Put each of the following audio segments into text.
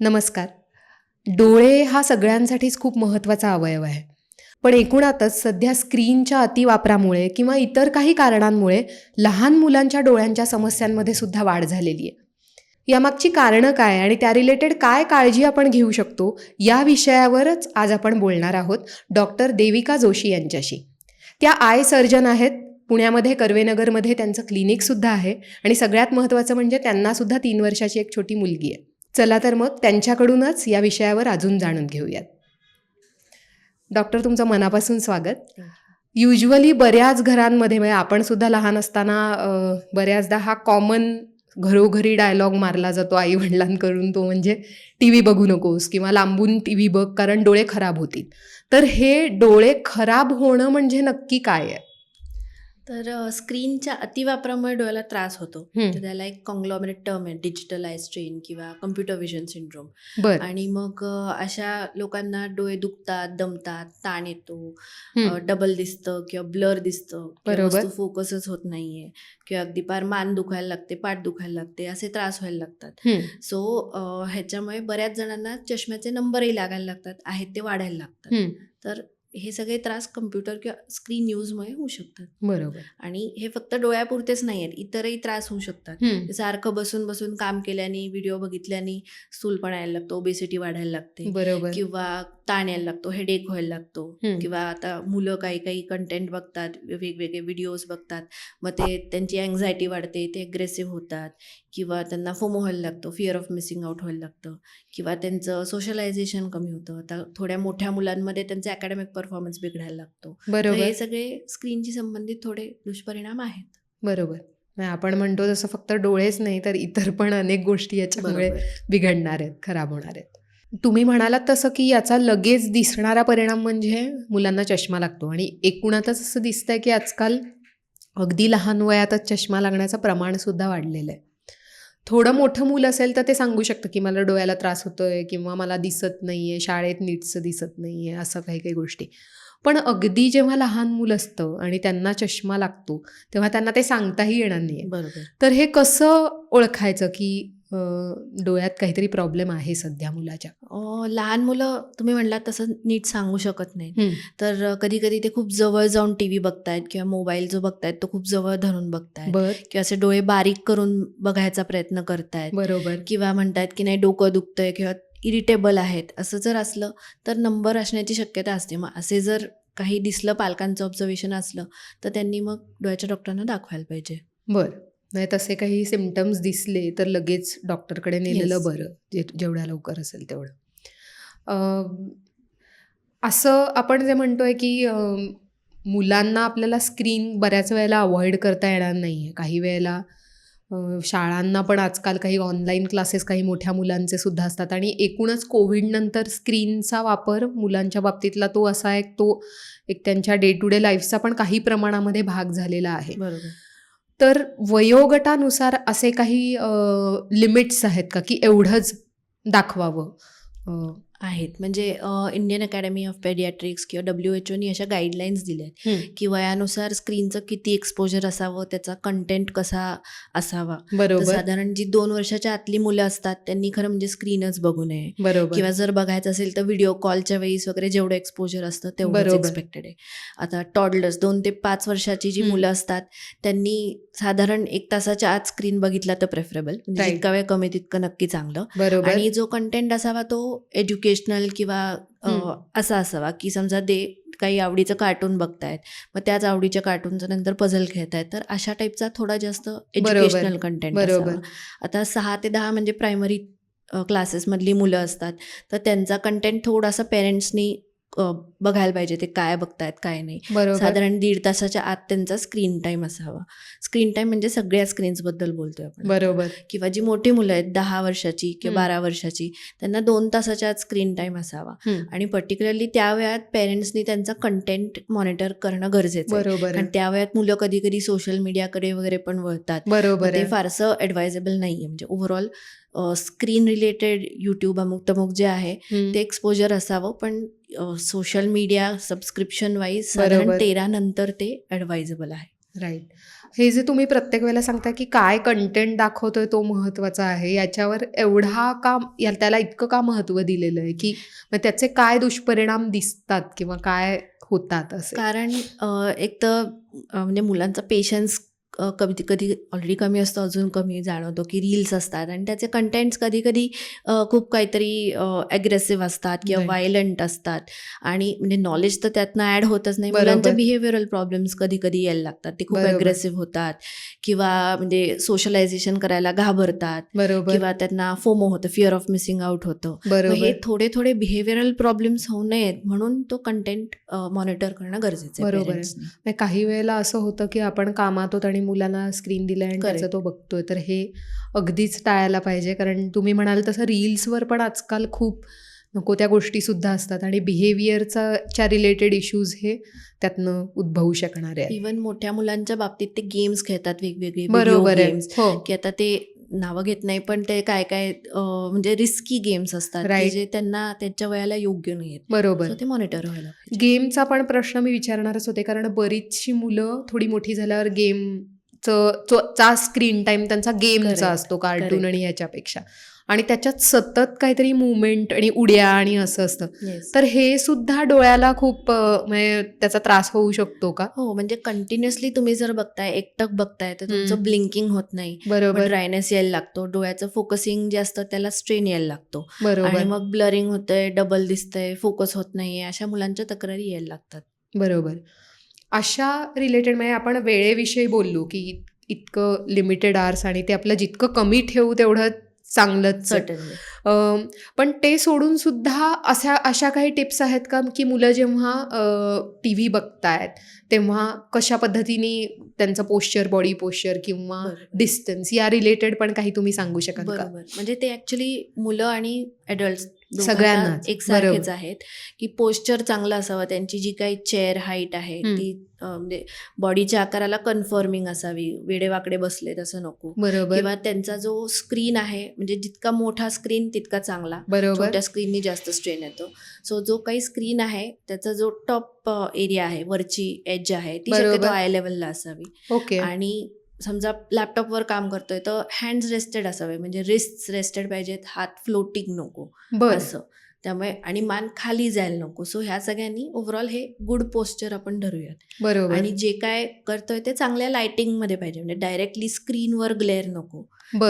नमस्कार. डोळे हा सगळ्यांसाठीच खूप महत्त्वाचा अवयव आहे. पण एकूणातच सध्या स्क्रीनच्या अतिवापरामुळे किंवा इतर काही कारणांमुळे लहान मुलांच्या डोळ्यांच्या समस्यांमध्ये सुद्धा वाढ झालेली आहे. यामागची कारणं काय आणि त्या रिलेटेड काय काळजी आपण घेऊ शकतो या विषयावरच आज आपण बोलणार आहोत डॉक्टर देविका जोशी यांच्याशी. त्या आय सर्जन आहेत. पुण्यामध्ये कर्वेनगरमध्ये त्यांचं क्लिनिकसुद्धा आहे आणि सगळ्यात महत्त्वाचं म्हणजे त्यांनासुद्धा तीन वर्षाची एक छोटी मुलगी आहे. चला तर मग त्यांच्याकडूनच या विषयावर अजून जाणून घेऊयात. डॉक्टर तुमचं मनापासून स्वागत. युजली बऱ्याच घरांमध्ये म्हणजे आपण सुद्धा लहान असताना बऱ्याचदा हा कॉमन घरोघरी डायलॉग मारला जातो आई वडिलांकडून तो म्हणजे टी व्ही बघू नकोस किंवा लांबून टी व्ही बघ कारण डोळे खराब होतील. तर हे डोळे खराब होणं म्हणजे नक्की काय आहे? तर स्क्रीनच्या अतिवापरामुळे डोळ्याला त्रास होतो. तर त्याला एक कॉंग्लॉमरेट टर्म आहे डिजिटल आय स्ट्रेन किंवा कम्प्युटर विजन सिंड्रोम आणि मग अशा लोकांना डोळे दुखतात दमतात ताण येतो. डबल दिसतं किंवा ब्लर दिसतं. वस्तू फोकसच होत नाहीये किंवा अगदी पार मान दुखायला लागते पाठ दुखायला लागते असे त्रास व्हायला लागतात. सो ह्याच्यामुळे बऱ्याच जणांना चष्म्याचे नंबरही लागायला लागतात आहेत ते वाढायला लागतात. तर हे सगळे त्रास कम्प्युटर किंवा स्क्रीन यूजमुळे होऊ शकतात. बरोबर. आणि हे फक्त डोळ्यापुरतेच नाही आहेत इतरही त्रास होऊ शकतात. सारखं बसून बसून काम केल्याने व्हिडिओ बघितल्याने स्थूलपणा यायला लागतो ओबेसिटी वाढायला लागते. बरोबर. किंवा ताण यायला लागतो हेडेक व्हायला लागतो. किंवा आता मुलं काही काही कंटेंट बघतात वेगवेगळे व्हिडिओज बघतात. मग ते त्यांची अँझायटी वाढते ते अग्रेसिव्ह होतात. किंवा त्यांना फोमो व्हायला लागतो फिअर ऑफ मिसिंग आउट व्हायला लागतं किंवा त्यांचं सोशलायझेशन कमी होतं. आता थोड्या मोठ्या मुलांमध्ये त्यांचा अकॅडमिक परफॉर्मन्स बिघडायला लागतो. बरोबर हे सगळे स्क्रीनशी संबंधित थोडे दुष्परिणाम आहेत. बरोबर. आपण म्हणतो जसं फक्त डोळेच नाही तर इतर पण अनेक गोष्टी याच्यामुळे बिघडणार आहेत खराब होणार आहेत. तुम्ही म्हणालात तसं की याचा लगेच दिसणारा परिणाम म्हणजे मुलांना चष्मा लागतो आणि एकूणातच असं दिसतंय की आजकाल अगदी लहान वयातच चष्मा लागण्याचं प्रमाण सुद्धा वाढलेलं आहे. थोडं मोठं मूल असेल तर ते सांगू शकतं की मला डोळ्याला त्रास होतोय किंवा मला दिसत नाही आहे शाळेत नीटचं दिसत नाही आहे असं काही काही गोष्टी. पण अगदी जेव्हा लहान मूल असतं आणि त्यांना चष्मा लागतो तेव्हा त्यांना ते सांगताही येणार नाही बरोबर. तर हे कसं ओळखायचं की डोळ्यात काहीतरी प्रॉब्लेम आहे सध्या मुलाच्या. लहान मुलं तुम्ही म्हणलात तसं नीट सांगू शकत नाही तर कधी कधी ते खूप जवळ जाऊन टी व्ही बघतायत किंवा मोबाईल जो बघतायत तो खूप जवळ धरून बघतायत. किंवा असे डोळे बारीक करून बघायचा प्रयत्न करतायत. बरोबर. किंवा म्हणतायत की नाही डोकं दुखतंय किंवा इरिटेबल आहेत. असं जर असलं तर नंबर असण्याची शक्यता असते. मग असे जर काही दिसलं पालकांचं ऑब्झर्वेशन असलं तर त्यांनी मग डोळ्याच्या डॉक्टरांना दाखवायला पाहिजे. बर. नाही तसे काही सिमटम्स दिसले तर लगेच डॉक्टरकडे नेलेलं Yes. बरं जे जेवढ्या लवकर असेल तेवढं. असं आपण जे म्हणतोय की मुलांना आपल्याला स्क्रीन बऱ्याच वेळेला अवॉइड करता येणार नाही आहे काही वेळेला शाळांना पण आजकाल काही ऑनलाईन क्लासेस काही मोठ्या मुलांचे सुद्धा असतात आणि एकूणच कोविडनंतर स्क्रीनचा वापर मुलांच्या बाबतीतला तो असा एक तो एक त्यांच्या डे टू डे लाईफचा पण काही प्रमाणामध्ये भाग झालेला आहे. बरोबर. तर वयोगटानुसार असे काही लिमिट्स आहेत का? की एवढंच दाखवावं. आहेत. म्हणजे इंडियन अकॅडमी ऑफ पेडियाट्रिक्स किंवा डब्ल्यू एच ओनी अशा गाईडलाईन्स दिल्या आहेत की वयानुसार स्क्रीनचं किती एक्सपोजर असावं त्याचा कंटेंट कसा असावा. बरोबर. साधारण जी दोन वर्षाच्या आतली मुलं असतात त्यांनी खरं म्हणजे स्क्रीनच बघू नये. बरोबर. किंवा जर बघायचं असेल तर व्हिडिओ कॉलच्या वेळेस वगैरे जेवढं एक्सपोजर असतं बरोबर. एक्सपेक्टेड आहे. आता टॉडलर्स दोन ते पाच वर्षाची जी. मुलं असतात त्यांनी साधारण एक तासाच्या आत स्क्रीन बघितला तर प्रेफरेबल म्हणजे. जितका वेळ कमी तितकं नक्की चांगलं. बरोबर. आणि जो कंटेंट असावा तो एज्युकेशनल किंवा. असा असावा की समजा ते काही आवडीचं कार्टून बघतायत मग त्याच आवडीच्या कार्टूनचं नंतर पझल खेळतायत तर अशा टाईपचा थोडा जास्त एज्युकेशनल कंटेंट बरोबर आता सहा ते दहा म्हणजे प्रायमरी क्लासेसमधली मुलं असतात तर त्यांचा कंटेंट थोडासा पेरेंट्सनी बघायला पाहिजे ते काय बघतायत काय नाही. साधारण दीड तासाच्या आत त्यांचा स्क्रीन टाईम असावा. स्क्रीन टाईम म्हणजे सगळ्या स्क्रीन्सबद्दल बोलतोय आपण. बरोबर. किंवा जी मोठी मुलं आहेत दहा वर्षाची किंवा. बारा वर्षाची त्यांना दोन तासाच्या आत स्क्रीन टाईम असावा. आणि पर्टिक्युलरली त्या वेळात पेरेंट्सनी त्यांचा कंटेंट मॉनिटर करणं गरजेचं बरोबर कारण त्या वेळात मुलं कधी कधी सोशल मीडियाकडे वगैरे पण वळतात. बरोबर ते. फारसं ॲडवायझेबल नाही आहे म्हणजे ओव्हरऑल स्क्रीन रिलेटेड यूट्यूब अमुक तमुक जे आहे ते एक्सपोजर असावं पण सोशल मीडिया सबस्क्रिप्शन वाईज साधारण. तेरा नंतर ते ॲडवायझेबल आहे. राईट हे जे तुम्ही प्रत्येक वेळेला सांगता की काय कंटेंट दाखवतोय तो महत्त्वाचा आहे याच्यावर एवढा का या त्याला इतकं का महत्त्व दिलेलं आहे की मग त्याचे काय दुष्परिणाम दिसतात किंवा काय होतात असे? कारण एक तर म्हणजे मुलांचा पेशन्स कधी कधी ऑलरेडी कमी असतो अजून कमी जाणवतो की रील्स असतात आणि त्याचे कंटेंट्स कधी कधी खूप काहीतरी ॲग्रेसिव्ह असतात किंवा. व्हायलंट असतात. आणि म्हणजे नॉलेज तर त्यातनं ॲड होतच नाही. मुलांच्या बिहेवियरल प्रॉब्लेम्स कधी कधी यायला लागतात. ते खूप बरोबर. ॲग्रेसिव्ह होतात किंवा म्हणजे सोशलायझेशन करायला घाबरतात किंवा त्यांना फोमो होतं फिअर ऑफ मिसिंग आउट होतं. हे थोडे थोडे बिहेवियरल प्रॉब्लेम्स होऊ नयेत म्हणून तो कंटेंट मॉनिटर करणं गरजेचं आहे बरोबर. काही वेळेला असं होतं की आपण कामात होत आणि मुलांना स्क्रीन दिलाय आणि. त्याचा तो बघतोय. तर हे अगदीच टाळायला पाहिजे. कारण तुम्ही म्हणाल तसं रील्सवर पण आजकाल खूप नको त्या गोष्टी सुद्धा असतात. आणि बिहेवियरचा च्या रिलेटेड इश्यूज हे त्यातनं उद्भवू शकणारे आहेत. इवन मोठ्या मुलांच्या बाबतीत ते गेम्स खेळतात वेगवेगळे बरोबर आहे. गेम्स हो. की आता ते नावं घेत नाही पण ते काय काय म्हणजे रिस्की गेम्स असतात. जे त्यांना त्यांच्या वयाला योग्य नाही बरोबर. ते मॉनिटर व्हायला. गेमचा पण प्रश्न मी विचारणारच होते. कारण बरीचशी मुलं थोडी मोठी झाल्यावर गेमचं चा स्क्रीन टाइम त्यांचा गेमचा. असतो कार्टून. आणि याच्यापेक्षा. आणि त्याच्यात सतत काहीतरी मुवमेंट आणि उड्या आणि असं असतं. Yes. तर हे सुद्धा डोळ्याला खूप म्हणजे त्याचा त्रास होऊ शकतो का? हो म्हणजे कंटिन्युअसली तुम्ही जर बघताय एकटक बघताय तर तुमचं. ब्लिंकिंग होत नाही. बरोबर. ड्रायनेस यायला लागतो. डोळ्याचं फोकसिंग जे असतं त्याला स्ट्रेन यायला लागतो. बरोबर. मग ब्लरिंग होतंय डबल दिसतंय फोकस होत नाहीये अशा मुलांच्या तक्रारी यायला लागतात. बरोबर. अशा रिलेटेड म्हणजे आपण वेळेविषयी बोललो की इतकं लिमिटेड आर्स आणि ते आपलं जितकं कमी ठेवू तेवढं चांगलंच. पण ते सोडून सुद्धा अशा अशा काही टिप्स आहेत का की मुलं जेव्हा टी व्ही बघतायत तेव्हा कशा पद्धतीने त्यांचं पोश्चर बॉडी पोश्चर किंवा डिस्टन्स या रिलेटेड पण काही तुम्ही सांगू शकाल का? म्हणजे ते ऍक्च्युली मुलं आणि अडल्ट सगळ्यांनाच, एक सारखेच बरोबर. आहेत की पोस्चर चांगलं असावं त्यांची जी काही चेअर हाईट आहे. ती म्हणजे बॉडीच्या आकाराला कन्फर्मिंग असावी वेडेवाकडे बसले तसं नको. बरोबर. किंवा त्यांचा जो स्क्रीन आहे म्हणजे जितका मोठा स्क्रीन तितका चांगला. बरोबर. छोट्या स्क्रीननी जास्त स्ट्रेन येतो. सो जो काही स्क्रीन आहे त्याचा जो टॉप एरिया आहे वरची एज आहे ती. शक्यतो आय लेवलला असावी. ओके आणि समजा लॅपटॉपवर काम करतोय तर हँड्स रेस्टेड असावे. म्हणजे रिस्ट रेस्टेड पाहिजेत हात फ्लोटिंग नको. असं. त्यामुळे आणि मान खाली जायला नको. सो ह्या सगळ्यांनी ओव्हरऑल हे गुड पोस्चर आपण धरूयात. बरोबर. आणि जे काय करतोय ते चांगल्या लाइटिंगमध्ये पाहिजे. म्हणजे डायरेक्टली स्क्रीनवर ग्लेअर नको.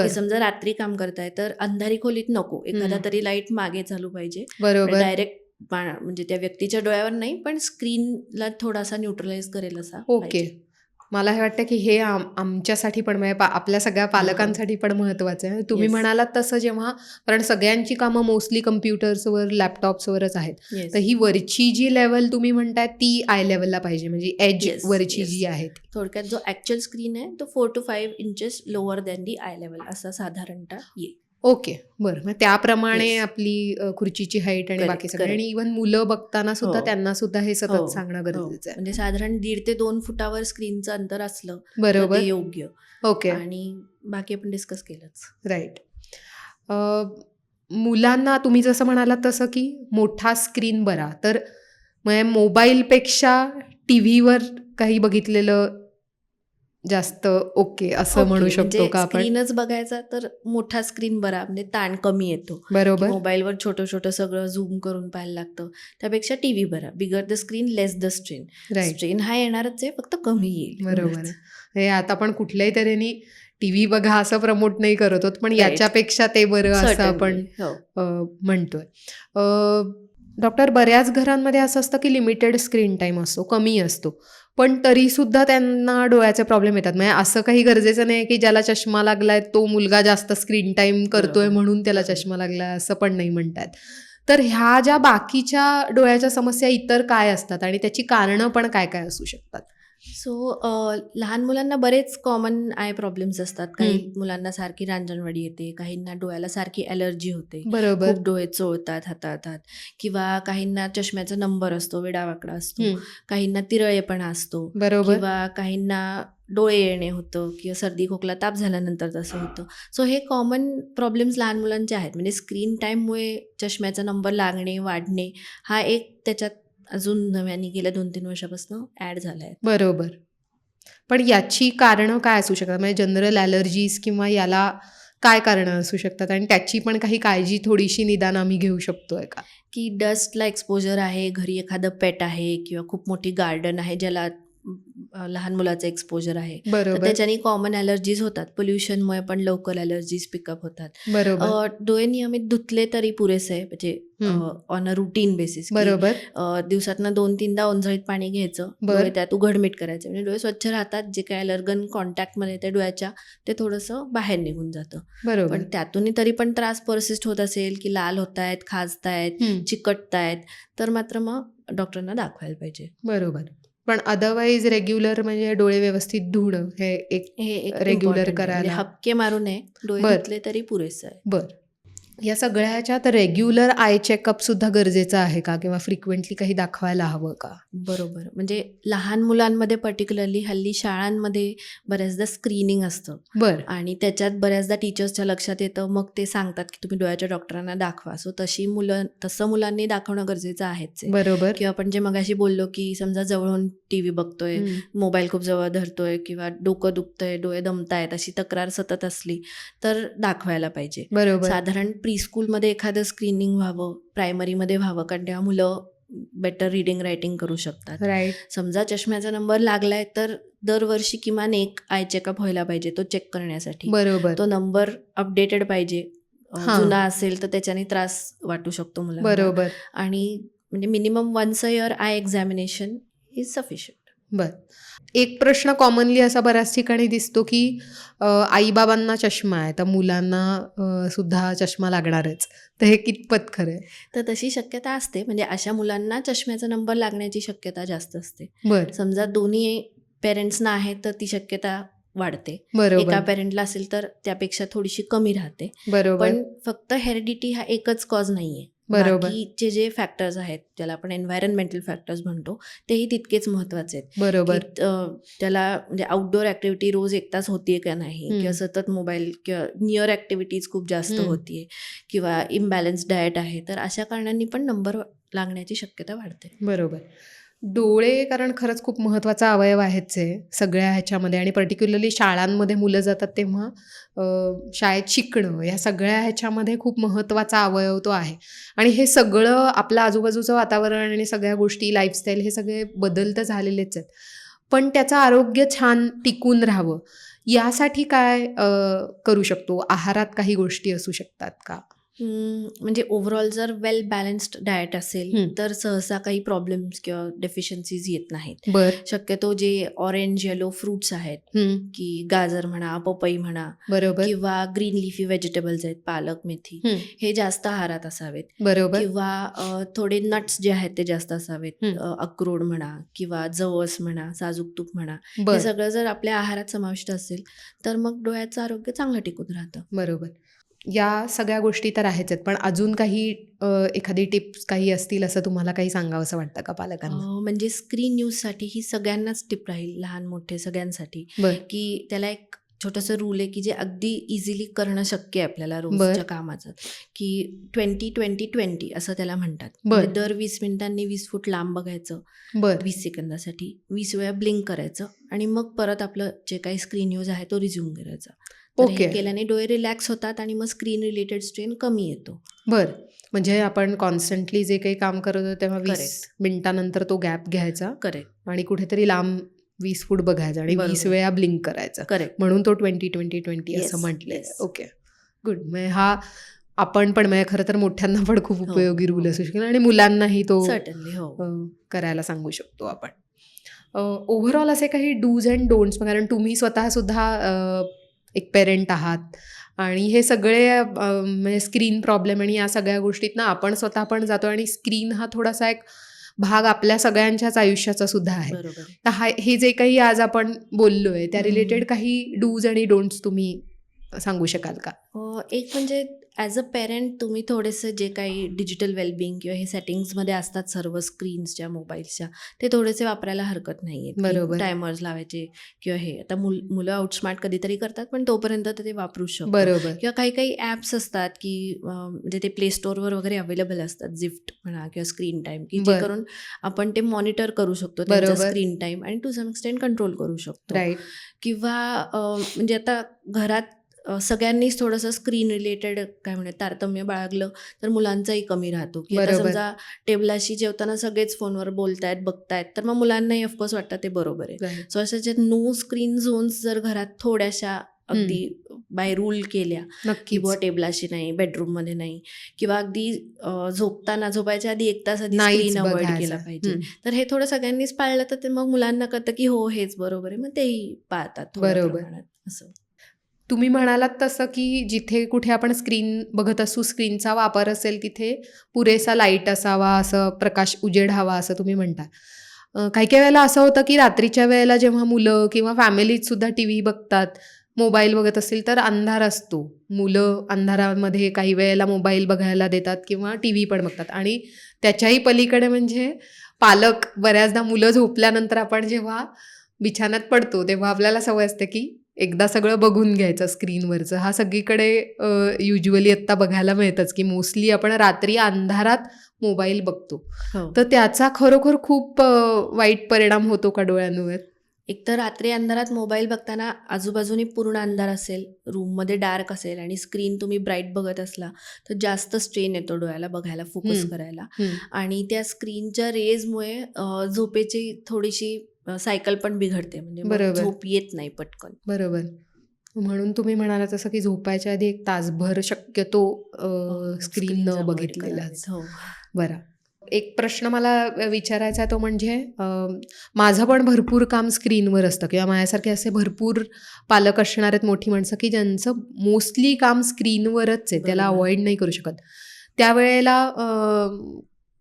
समजा रात्री काम करताय तर अंधारी खोलीत नको. एखादा. तरी लाइट मागे चालू पाहिजे. बरोबर. डायरेक्ट म्हणजे त्या व्यक्तीच्या डोळ्यावर नाही पण स्क्रीनला थोडासा न्यूट्रलाइज करेल असा ओके. मला हे वाटतं की हे आम आमच्यासाठी पण म्हणजे आपल्या सगळ्या पालकांसाठी पण महत्त्वाचं आहे तुम्ही Yes. म्हणालात तसं जेव्हा कारण सगळ्यांची कामं मोस्टली कम्प्युटर्सवर लॅपटॉप्सवरच आहेत Yes. तर ही वरची जी लेवल तुम्ही म्हणताय ती आय लेवलला पाहिजे म्हणजे एज Yes, वरची yes. जी आहे. थोडक्यात जो ऍक्च्युअल स्क्रीन आहे तो four to five inches lower than the eye level असा साधारणतः येईल ओके बरं. मग त्याप्रमाणे. आपली खुर्चीची हाईट आणि बाकी सगळं. आणि इव्हन मुलं बघताना सुद्धा हो. त्यांना सुद्धा हे सतत हो, सांगणं हो. गरजेचं आहे. म्हणजे साधारण दीड ते दोन फुटावर स्क्रीनचं अंतर असलं बरोबर. योग्य. ओके. आणि बाकी आपण डिस्कस केलंच. राईट मुलांना तुम्ही जसं म्हणालात तसं की मोठा स्क्रीन बरा. तर मोबाईलपेक्षा टी व्हीवर काही बघितलेलं जास्त ओके असं म्हणू शकतो म्हणजे का आपण? स्क्रीनच बघायचा तर मोठा स्क्रीन बरा म्हणजे ताण कमी येतो. बरोबर. मोबाईलवर छोटं छोटं सगळं झूम करून पाहायला लागतं. त्यापेक्षा टीव्ही बरा. Bigger the screen less the strain strain हा येणारच आहे फक्त कमी येईल. बरोबर. हे आता आपण कुठल्याही तऱ्हेने टी व्ही बघा असं प्रमोट नाही करत आहोत पण. याच्यापेक्षा ते बरं असं. आपण हो. म्हणतोय. डॉक्टर बऱ्याच घरांमध्ये असं असतं की लिमिटेड स्क्रीन टाईम असतो कमी असतो. पण तरी सुद्धा त्यांना डोळ्याचे प्रॉब्लेम येतात म्हणजे असं काही गरजेचं नाही की ज्याला चष्मा लागलाय तो मुलगा जास्त स्क्रीन टाईम करतोय. म्हणून त्याला. चष्मा लागलाय असं पण नाही म्हणतात तर ह्या ज्या बाकीच्या डोळ्याच्या समस्या इतर काय असतात आणि त्याची कारणं पण काय काय असू शकतात सो लहान मुलांना बरेच कॉमन आय प्रॉब्लेम्स असतात. काही मुलांना सारखी रांजणवाडी येते काहींना डोळ्याला सारखी अलर्जी होते. बरोबर. खूप डोळे चोळतात हाताळतात किंवा काहींना चष्म्याचा नंबर असतो वेडावाकडा असतो. काहींना तिरळेपणा असतो. बरोबर. किंवा काहींना डोळे येणे होतं किंवा सर्दी खोकला ताप झाल्यानंतर तसं होतं. सो हे कॉमन प्रॉब्लेम्स लहान मुलांचे आहेत. म्हणजे स्क्रीन टाईममुळे चष्म्याचा नंबर लागणे वाढणे हा एक त्याच्यात अजून नव्याने गेल्या दोन तीन वर्षापासून ॲड झाला आहे बरोबर. पण याची कारणं काय असू शकतात? म्हणजे जनरल ॲलर्जीज किंवा याला काय कारणं असू शकतात? आणि त्याची पण काही काळजी थोडीशी निदान आम्ही घेऊ शकतोय का? की डस्टला एक्सपोजर आहे घरी एखादं पेट आहे किंवा खूप मोठी गार्डन आहे ज्याला लहान मुलाचं एक्सपोजर आहे. बरोबर. त्याच्याने कॉमन ॲलर्जीज होतात. पोल्युशनमुळे पण लवकर ॲलर्जीज पिकअप होतात. बरोबर. डोळे नियमित धुतले तरी पुरेसे म्हणजे. ऑन अ रुटीन बेसिस बरोबर. दिवसातनं दोन तीनदा ओंजळीत पाणी घ्यायचं. डोळे त्यात उघडमीट करायचे. म्हणजे डोळे स्वच्छ राहतात. जे काय अलर्गन कॉन्टॅक्टमध्ये येते डोळ्याच्या ते थोडंसं बाहेर निघून जातं. बरोबर. पण त्यातूनही तरी पण त्रास परसिस्ट होत असेल की लाल होत आहेत खाजतायत चिकटतायत तर मात्र मग डॉक्टरांना दाखवायला पाहिजे. बरोबर. पण अदरवाईज रेग्युलर म्हणजे डोळे व्यवस्थित धुणं हे एक important आहे. करायला. म्हणजे हपके मारू नये डोळे. धुतले तरी पुरेसं आहे बर या सगळ्या ह्याच्यात रेग्युलर आय चेकअप सुद्धा गरजेचं आहे का? किंवा फ्रिक्वेंटली काही दाखवायला हवं का? बरोबर. म्हणजे लहान मुलांमध्ये पर्टिक्युलरली हल्ली शाळांमध्ये बऱ्याचदा स्क्रीनिंग असतं. बर. आणि त्याच्यात बऱ्याचदा टीचर्सच्या लक्षात येतं. मग ते सांगतात की तुम्ही डोळ्याच्या डॉक्टरांना दाखवा. सो तशी मुलं तसं मुलांनी दाखवणं गरजेचं आहेच आहे. बरोबर. किंवा आपण जे मगाशी बोललो की समजा जवळून टी व्ही बघतोय मोबाईल खूप जवळ धरतोय किंवा डोकं दुखतंय डोळे दमतायत अशी तक्रार सतत असली तर दाखवायला पाहिजे. बरोबर. साधारण प्री स्कूलमध्ये एखादं स्क्रीनिंग व्हावं प्रायमरीमध्ये व्हावं कारण तेव्हा मुलं बेटर रिडिंग रायटिंग करू शकतात. राईट समजा चष्म्याचा नंबर लागलाय तर दरवर्षी किमान एक आय चेकअप व्हायला पाहिजे तो चेक करण्यासाठी. बरोबर. तो नंबर अपडेटेड पाहिजे. हां. जुना असेल तर त्याच्याने त्रास वाटू शकतो मुलांना. बरोबर. आणि म्हणजे minimum once a year eye examination is sufficient बर. एक प्रश्न कॉमनली असा बऱ्याच ठिकाणी दिसतो की आईबाबांना चष्मा आहे तर मुलांना सुद्धा चष्मा लागणारच. तर हे कितपत खरं आहे? तर तशी शक्यता असते म्हणजे अशा मुलांना चष्म्याचा नंबर लागण्याची शक्यता जास्त असते. बर. समजा दोन्ही पेरेंट्सना आहे तर ती शक्यता वाढते. एका पेरेंटला असेल तर त्यापेक्षा थोडीशी कमी राहते. बरोबर. पण फक्त हेरिडिटी हा एकच कॉज नाहीये. बरोबर. बाकीचे जे फॅक्टर्स आहेत ज्याला आपण एन्व्हायरमेंटल फॅक्टर्स म्हणतो तेही तितकेच महत्त्वाचे आहेत. बरोबर. त्याला म्हणजे आउटडोअर ऍक्टिव्हिटी रोज एक तास होतीये का नाही. किंवा सतत मोबाईल किंवा नियर ऍक्टिव्हिटीज खूप जास्त. होतीये किंवा इम्बॅलन्स डाएट आहे तर अशा कारणांनी पण नंबर लागण्याची शक्यता वाढते. बरोबर. डोळे कारण खरंच खूप महत्त्वाचा अवयव आहेच आहे सगळ्या ह्याच्यामध्ये आणि पर्टिक्युलरली शाळांमध्ये मुलं जातात तेव्हा शाळेत शिकणं या सगळ्या ह्याच्यामध्ये खूप महत्त्वाचा अवयव तो आहे. आणि हे सगळं आपलं आजूबाजूचं वातावरण आणि सगळ्या गोष्टी लाईफस्टाईल हे सगळे बदल तर झालेलेच आहेत. पण त्याचं आरोग्य छान टिकून राहावं यासाठी काय करू शकतो? आहारात काही गोष्टी असू शकतात का? हम्म, म्हणजे ओव्हरऑल जर वेल बॅलन्स्ड डाएट असेल. तर सहसा काही प्रॉब्लेम्स किंवा डेफिशियन्सीज येत नाहीत. बर. शक्यतो जे ऑरेंज येलो फ्रुट्स आहेत की गाजर म्हणा पपई म्हणा बरोबर. किंवा ग्रीन लिफी व्हेजिटेबल्स आहेत पालक मेथी हे जास्त आहारात असावेत. बरोबर. किंवा अ, थोडे नट्स जे आहेत ते जास्त असावेत. अ, अक्रोड म्हणा किंवा जवस म्हणा साजूक तूप म्हणा हे बर. सगळं जर आपल्या आहारात समाविष्ट असेल तर मग डोळ्याचं आरोग्य चांगलं टिकून राहतं. बरोबर. या सगळ्या गोष्टी तर आहेच आहेत. पण अजून काही एखादी टिप्स काही असतील असं तुम्हाला काही सांगावंसं वाटतं का पालकांना? म्हणजे स्क्रीन यूजसाठी ही सगळ्यांनाच टिप राहील लहान मोठे सगळ्यांसाठी. की त्याला एक छोटंसं रूल आहे की जे अगदी इझिली करणं शक्य आहे आपल्याला. रोजच्या कामाचं. की ट्वेंटी ट्वेंटी ट्वेंटी असं त्याला म्हणतात. म्हणजे दर वीस मिनिटांनी वीस फूट लांब बघायचं. बर. वीस सेकंदासाठी. वीस वेळा ब्लिंक करायचं. आणि मग परत आपलं जे काही स्क्रीन यूज आहे तो रिझ्यूम करायचा. ओके. केल्याने डोळे रिलॅक्स होतात आणि मग स्क्रीन रिलेटेड स्ट्रेन कमी येतो बर म्हणजे आपण कॉन्स्टंटली जे काही काम करत होतो तेव्हा वीस. मिनिटानंतर तो गॅप घ्यायचा करेक्ट आणि कुठेतरी लांब वीस फूट बघायचा आणि वीस. वेळा ब्लिंक करायचं करेक्ट म्हणून तो ट्वेंटी ट्वेंटी ट्वेंटी असं म्हटलंय. ओके गुड म्हणजे हा आपण पण म्हणजे खरं तर मोठ्यांना पण खूप हो, उपयोगी रूल हो. असू शकेल आणि मुलांनाही तो सर्टनली हो करायला सांगू शकतो आपण ओव्हरऑल असे काही डूज अँड डोंट्स कारण तुम्ही स्वतः सुद्धा एक पेरेंट आहात आणि हे सगळे म्हणजे स्क्रीन प्रॉब्लेम आणि या सगळ्या गोष्टीत ना आपण स्वतः पण जातो आणि स्क्रीन हा थोडासा एक भाग आपल्या सगळ्यांच्याच आयुष्याचा सुद्धा आहे. तर हा हे जे काही आज आपण बोललोय त्या. रिलेटेड काही डूज आणि डोंट्स तुम्ही सांगू शकाल का एक म्हणजे ॲज अ पेरेंट तुम्ही थोडेसे जे काही डिजिटल वेलबिंग किंवा हे सेटिंग्समध्ये असतात सर्व स्क्रीन्सच्या मोबाईल्सच्या ते थोडेसे वापरायला हरकत नाही बरोबर. टायमर्स लावायचे किंवा हे. आता मुल मुलं आउटस्मार्ट कधीतरी करतात पण तोपर्यंत ते वापरू शकतो बरोबर. किंवा काही काही ॲप्स असतात की म्हणजे ते प्ले स्टोअरवर वगैरे अवेलेबल असतात. झिफ्ट म्हणा किंवा स्क्रीन टाईम की करून आपण ते मॉनिटर करू शकतो. स्क्रीन टाईम आणि टू सम एक्सटेंट कंट्रोल करू शकतो. राईट किंवा म्हणजे आता घरात सगळ्यांनीच थोडंसं स्क्रीन रिलेटेड काय म्हणतात तारतम्य बाळगलं तर मुलांचाही कमी राहतो की. समजा टेबलाशी जेवताना सगळेच फोनवर बोलतायत बघतायत तर मग मुलांनाही ऑफकोर्स वाटतं ते बरोबर आहे सो अशा ज्या नो स्क्रीन झोन्स जर घरात थोड्याशा अगदी बाय रूल केल्या नक्की किंवा टेबलाशी नाही बेडरूममध्ये नाही किंवा अगदी झोपताना झोपायच्या आधी एक तास आधी स्क्रीन अवॉइड. केला पाहिजे. तर हे थोडं सगळ्यांनीच पाळलं तर ते मग मुलांना कळतं की हो हेच बरोबर आहे मग तेही पाळतात बरोबर. असं तुम्ही म्हणालात तसं की जिथे कुठे आपण स्क्रीन बघत असू स्क्रीनचा वापर असेल तिथे पुरेसा लाइट असावा असं प्रकाश उजेड हवा असं तुम्ही म्हणता. काही काही वेळेला असं होतं की रात्रीच्या वेळेला जेव्हा मुलं किंवा फॅमिलीतसुद्धा टी व्ही बघतात मोबाईल बघत असेल तर अंधार असतो. मुलं अंधारामध्ये काही वेळेला मोबाईल बघायला देतात किंवा टी व्ही पण बघतात. आणि त्याच्याही पलीकडे म्हणजे पालक बऱ्याचदा मुलं झोपल्यानंतर आपण जेव्हा बिछाण्यात पडतो तेव्हा आपल्याला सवय असते की एकदा सगळं बघून घ्यायचं स्क्रीनवरचं. हा सगळीकडे युजली आत्ता बघायला मिळतंच की मोस्टली आपण रात्री अंधारात मोबाईल बघतो. हो. तर त्याचा खरोखर खूप वाईट परिणाम होतो का डोळ्यांवर? एक तर रात्री अंधारात मोबाईल बघताना आजूबाजूनी पूर्ण अंधार असेल रूममध्ये डार्क असेल आणि स्क्रीन तुम्ही ब्राईट बघत असला तर जास्त स्ट्रेन येतो डोळ्याला बघायला फोकस. करायला. आणि त्या स्क्रीनच्या रेजमुळे झोपेची थोडीशी सायकल पण बिघडते. म्हणजे बरोबर. झोप येत नाही पटकन. बरोबर. म्हणून तुम्ही म्हणाला तसं की झोपायच्या आधी एक तासभर शक्यतो स्क्रीन Screens न avoid बघितलेलाच करावेत. हो. बरं. एक प्रश्न मला विचारायचा तो म्हणजे माझं पण भरपूर काम स्क्रीनवर असतं किंवा माझ्यासारखे असे भरपूर पालक असणार आहेत मोठी माणसं की ज्यांचं मोस्टली काम स्क्रीनवरच आहे. त्याला. अवॉइड नाही करू शकत. त्यावेळेला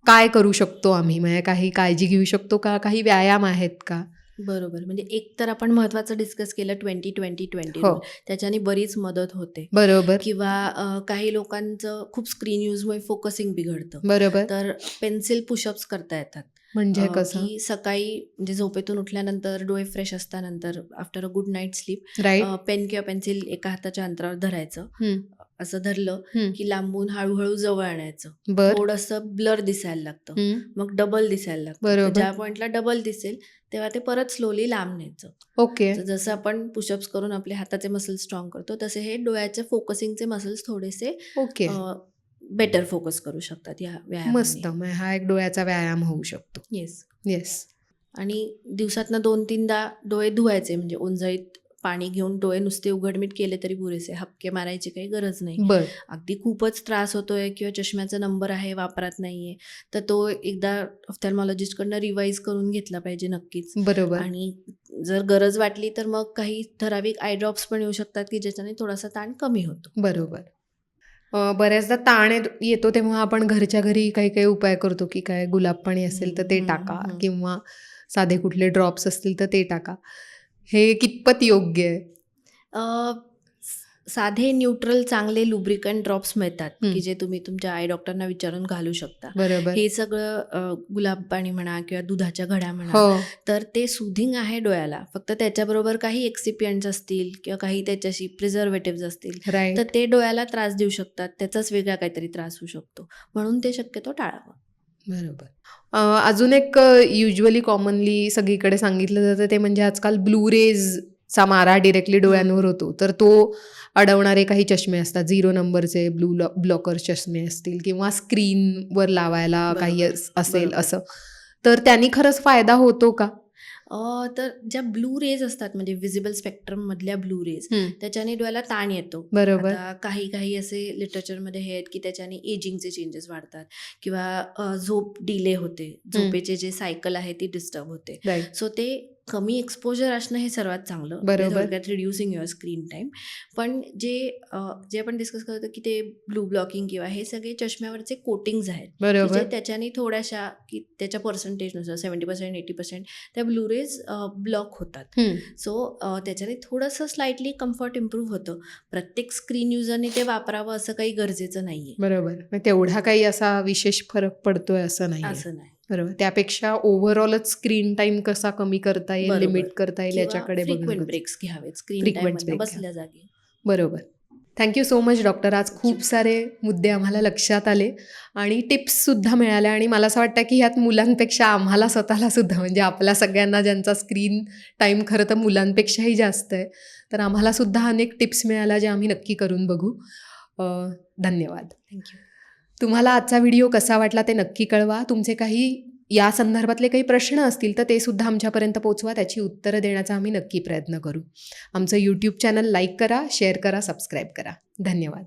काय करू शकतो आम्ही? म्हणजे काही काळजी घेऊ शकतो का? काही व्यायाम आहेत का? बरोबर. म्हणजे एक तर आपण महत्वाचं डिस्कस केलं ट्वेंटी ट्वेंटी ट्वेंटी हो. त्याच्याने बरीच मदत होते. बरोबर. किंवा काही लोकांचं खूप स्क्रीन युजमुळे फोकसिंग बिघडतं. बरोबर. तर पेन्सिल पुशअप्स करता येतात. म्हणजे कसं? सकाळी म्हणजे झोपेतून उठल्यानंतर डोळे fresh असतानंतर after a good night sleep pen किंवा पेन्सिल एका हाताच्या अंतरावर धरायचं. असं धरलं. की लांबून हळूहळू जवळ आणायचं. थोडंसं ब्लर दिसायला लागतं. मग डबल दिसायला लागतं. ज्या पॉईंटला डबल दिसेल तेव्हा ते परत स्लोली लांब न्यायचं. ओके. जसं आपण पुशअप्स करून आपले हाताचे मसल्स स्ट्रॉंग करतो तसे हे डोळ्याचे फोकसिंगचे मसल्स थोडेसे ओके. बेटर फोकस करू शकतात या व्यायाम मस्त. हा एक डोळ्याचा व्यायाम होऊ शकतो. येस येस आणि दिवसातनं दोन तीनदा डोळे धुवायचे म्हणजे ओंजळीत पाणी घेऊन डोळे नुसते उघडमीट केले तरी पुरेसे. हपके मारायची काही गरज नाही. अगदी खूपच त्रास होतोय किंवा चष्म्याचा नंबर आहे वापरात नाहीये. तर तो एकदा ऑफ्थॅल्मॉलॉजिस्टकडनं रिवाईज करून घेतला पाहिजे नक्कीच. बरोबर. आणि जर गरज वाटली तर मग काही ठराविक आय ड्रॉप्स पण येऊ शकतात की ज्याच्याने थोडासा ताण कमी होतो. बरोबर. बऱ्याचदा ताण येत- तेव्हा आपण घरच्या घरी काही काही उपाय करतो की काय गुलाब पाणी असेल तर ते टाका. किंवा साधे कुठले ड्रॉप्स असतील तर ते टाका. हे कितपत योग्य आहे? साधे न्यूट्रल चांगले लुब्रिकंट ड्रॉप्स मिळतात. की जे तुम्ही तुमच्या आय डॉक्टरना विचारून घालू शकता. बरोबर. हे सगळं गुलाब पाणी म्हणा किंवा दुधाच्या घड्या म्हणा हो. तर ते सुधिंग आहे डोळ्याला. फक्त त्याच्याबरोबर काही एक्सिपियंट्स असतील किंवा काही त्याच्याशी प्रिझर्वेटिव्ह असतील तर ते डोळ्याला त्रास देऊ शकतात. त्याचाच वेगळा काहीतरी त्रास होऊ शकतो. म्हणून ते शक्यतो टाळावं. बरोबर. अजून एक युजली कॉमनली सगळीकडे सांगितलं जातं ते म्हणजे आजकाल ब्लू रेजचा मारा डिरेक्टली डोळ्यांवर होतो. तर तो अडवणारे काही चष्मे असतात. झिरो नंबरचे ब्लू ब्लॉकर चष्मे असतील किंवा स्क्रीनवर लावायला काही असेल. असं. तर त्यांनी खरंच फायदा होतो का? तर ज्या ब्लू रेज असतात म्हणजे व्हिजिबल स्पेक्ट्रम मधल्या ब्लू रेज त्याच्याने डोळ्याला ताण येतो. बरोबर. काही काही असे लिटरेचरमध्ये हे आहेत की त्याच्याने एजिंगचे चेंजेस वाढतात किंवा झोप डिले होते. झोपेचे जे सायकल आहे ती डिस्टर्ब होते. सो ते कमी एक्सपोजर असणं हे सर्वात चांगलं. बरोबर. रिड्युसिंग युअर स्क्रीन टाईम पण जे जे आपण डिस्कस करत होतो की ते ब्लू ब्लॉकिंग किंवा हे सगळे चष्म्यावरचे कोटिंग्ज आहेत. बरोबर. त्याच्याने थोड्याशा की त्याच्या पर्सेंटेजनुसार सेवन्टी पर्सेंट एटी पर्सेंट त्या ब्लू रेज ब्लॉक होतात. सो त्याच्याने थोडंसं स्लाइटली कम्फर्ट इम्प्रूव्ह होतं. प्रत्येक स्क्रीन युजरने ते वापरावं असं काही गरजेचं नाही आहे बरोबर तेवढा काही असा विशेष फरक पडतोय असं नाही असं नाही. बरोबर. त्यापेक्षा ओव्हरऑलच स्क्रीन टाइम कसा कमी करता येईल. लिमिट करता येईल याच्याकडे ब्रेक्स घ्यावेत स्क्रीन बसल्या जागी. बरोबर. थँक्यू सो मच डॉक्टर आज खूप सारे मुद्दे आम्हाला लक्षात आले आणि टिप्ससुद्धा मिळाल्या आणि मला असं वाटतं की ह्यात मुलांपेक्षा आम्हाला स्वतःला सुद्धा म्हणजे आपल्या सगळ्यांना ज्यांचा स्क्रीन टाईम खरं तर मुलांपेक्षाही जास्त आहे तर आम्हाला सुद्धा अनेक टिप्स मिळाल्या ज्या आम्ही नक्की करून बघू. धन्यवाद. थँक्यू तुम्हाला आजचा व्हिडिओ कसा वाटला ते नक्की कळवा. तुमचे काही या संदर्भातले काही प्रश्न असतील तर ते सुद्धा आमच्यापर्यंत पोचवा. त्याची उत्तरं देण्याचा आम्ही नक्की प्रयत्न करू. आमचं यूट्यूब चॅनल लाईक करा शेअर करा सबस्क्राईब करा. धन्यवाद.